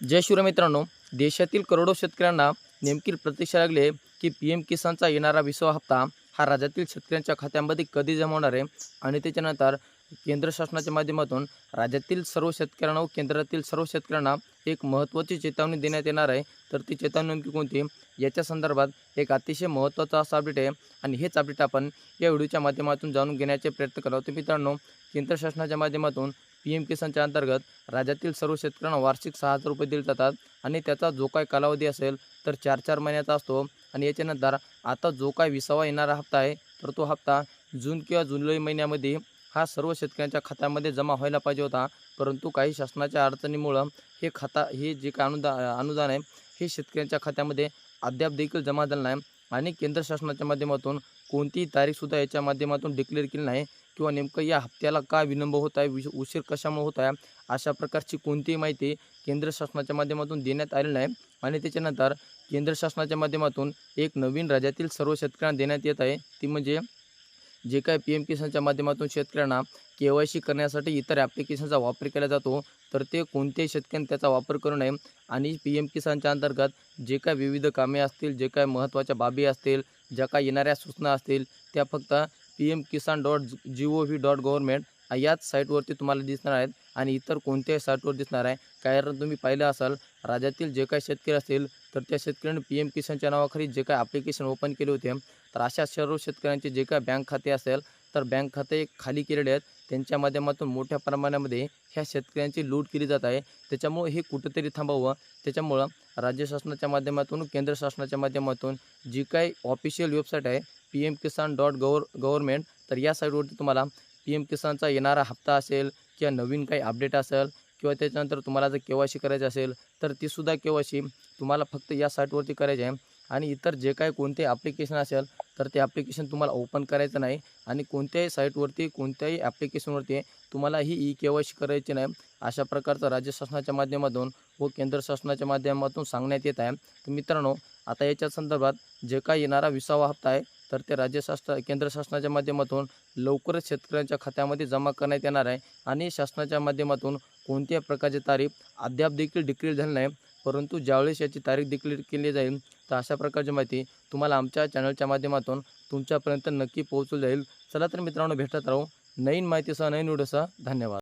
जय शिवराय मित्रांनो. देशातील करोडो शेतकऱ्यांना नेमकी प्रतीक्षा लागली आहे की पी एम किसानचा येणारा विसावा हप्ता हा राज्यातील शेतकऱ्यांच्या खात्यामध्ये कधी जमा होणार आहे? आणि त्याच्यानंतर केंद्र शासनाच्या माध्यमातून राज्यातील सर्व शेतकऱ्यांना व केंद्रातील सर्व शेतकऱ्यांना एक महत्त्वाची चेतावणी देण्यात येणार आहे. तर ती चेतावणी नेमकी कोणती? याच्या संदर्भात एक अतिशय महत्त्वाचा असा अपडेट आहे. आणि हेच अपडेट आपण या व्हिडिओच्या माध्यमातून जाणून घेण्याचे प्रयत्न करत आहोत. मित्रांनो केंद्र शासनाच्या माध्यमातून पी एम किसानच्या अंतर्गत राज्यातील सर्व शेतकऱ्यांना वार्षिक सहा हजार रुपये दिले जातात आणि त्याचा जो काय कालावधी असेल तर चार चार महिन्याचा असतो. आणि याच्यानंतर आता जो काय विसावा येणारा हप्ता आहे तर तो हप्ता जून किंवा जुलै महिन्यामध्ये हा सर्व शेतकऱ्यांच्या खात्यामध्ये जमा व्हायला पाहिजे होता. परंतु काही शासनाच्या अडचणीमुळं हे खाता हे जे काय अनुदा अनुदान आहे हे शेतकऱ्यांच्या खात्यामध्ये अद्याप देखील जमा झालं नाही. आणि केंद्र शासनाच्या माध्यमातून कोणतीही तारीखसुद्धा याच्या माध्यमातून डिक्लेअर केली नाही. किंवा नेमकं या हप्त्याला का विलंब होत आहे? विश उशीर कशामुळे होत आहे? अशा प्रकारची कोणतीही माहिती केंद्र शासनाच्या माध्यमातून देण्यात आलेली नाही आणि त्याच्यानंतर केंद्र शासनाच्या माध्यमातून एक नवीन राज्यातील सर्व शेतकऱ्यांना देण्यात येत आहे. ती म्हणजे जे काय पी एम किसानच्या माध्यमातून शेतकऱ्यांना के वाय सी करण्यासाठी इतर ॲप्लिकेशनचा वापर केला जातो तर ते कोणत्याही शेतकऱ्यांनी त्याचा वापर करू नये. आणि पी एम किसानच्या अंतर्गत जे काय विविध कामे असतील जे काय महत्त्वाच्या बाबी असतील ज्या काय येणाऱ्या सूचना असतील त्या फक्त P M Kisan dot G O V dot government याच साईटवरती तुम्हाला दिसणार आहेत आणि इतर कोणत्याही साईटवर दिसणार आहे. कारण तुम्ही पाहिलं असाल राज्यातील जे काही शेतकरी असतील तर त्या शेतकऱ्यांनी पी एम किसानच्या नावाखाली जे काय ॲप्लिकेशन ओपन केले होते. तर अशा सर्व शेतकऱ्यांचे जे काय बँक खाते असेल तर बँक खाते खाली केलेले आहेत. त्यांच्या माध्यमातून मोठ्या प्रमाणामध्ये ह्या शेतकऱ्यांची लूट केली जात आहे. त्याच्यामुळे हे कुठंतरी थांबावं. त्याच्यामुळं राज्य शासनाच्या माध्यमातून केंद्र शासनाच्या माध्यमातून जी काही ऑफिशियल वेबसाईट आहे P M Kisan dot gover government तर या साईटवरती तुम्हाला पी एम किसानचा येणारा हप्ता असेल किंवा नवीन काही अपडेट असेल किंवा त्याच्यानंतर तुम्हाला जर के वाय सी करायची असेल तर तीसुद्धा के वाय सी तुम्हाला फक्त या साईटवरती करायची आहे. आणि इतर जे काही कोणते ॲप्लिकेशन असेल तर ते ॲप्लिकेशन तुम्हाला ओपन करायचं नाही आणि कोणत्याही साईटवरती कोणत्याही ॲप्लिकेशनवरती तुम्हाला ही ई के वाय सी करायची नाही. अशा प्रकारचं राज्य शासनाच्या माध्यमातून व केंद्र शासनाच्या माध्यमातून सांगण्यात येत आहे. तर मित्रांनो आता याच्या संदर्भात जे काही येणारा विसावा हप्ता आहे तर ते राज्य शासन केंद्र शासनाच्या माध्यमातून लवकरच शेतकऱ्यांच्या खात्यामध्ये जमा करण्यात येणार आहे. आणि शासनाच्या माध्यमातून कोणत्याही प्रकारची तारीख अद्याप देखील डिक्लेअर झाली नाही. परंतु ज्यावेळेस याची तारीख डिक्लेअर केली जाईल तर अशा प्रकारची माहिती तुम्हाला आमच्या चॅनलच्या माध्यमातून तुमच्यापर्यंत नक्की पोहोचू जाईल. चला तर मित्रांनो भेटत राहू नवीन माहितीसह नवीन व्हिडिओसह धन्यवाद.